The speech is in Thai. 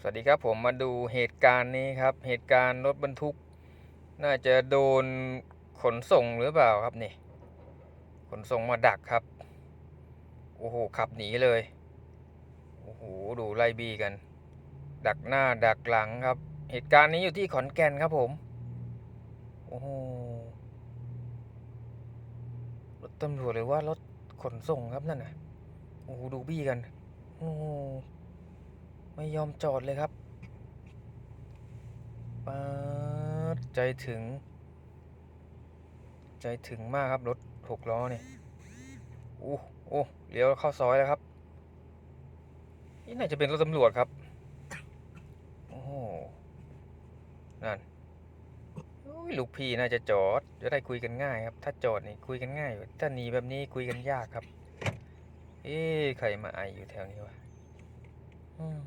สวัสดีครับผมมาดูเหตุการณ์นี้ครับ เหตุการณ์รถบรรทุก น่าจะโดนขนส่งหรือเปล่าครับนี่ ขนส่งมาดักครับ โอ้โหขับหนีเลย โอ้โหดูไล่บีกัน ดักหน้าดักหลังครับ เหตุการณ์นี้อยู่ที่ขอนแก่นครับผม โอ้โหรถตำรวจหรือว่ารถขนส่งครับนั่นน่ะ โอ้โหดูบี้กัน โอ้ ไม่ยอมจอดเลยครับปาดใจถึง ใจถึงมากครับ รถหกล้อเนี่ยโอ้โอ้เลี้ยวเข้าซอยแล้วครับ นี่น่าจะเป็นรถตำรวจครับ โอ้โห นั่นลูกพี่น่าจะจอด จะได้คุยกันง่ายครับ ถ้าจอดนี่คุยกันง่ายอยู่ถ้าหนีแบบนี้คุยกันยากครับ เอ๊ใครมาไออยู่แถวนี้วะอืม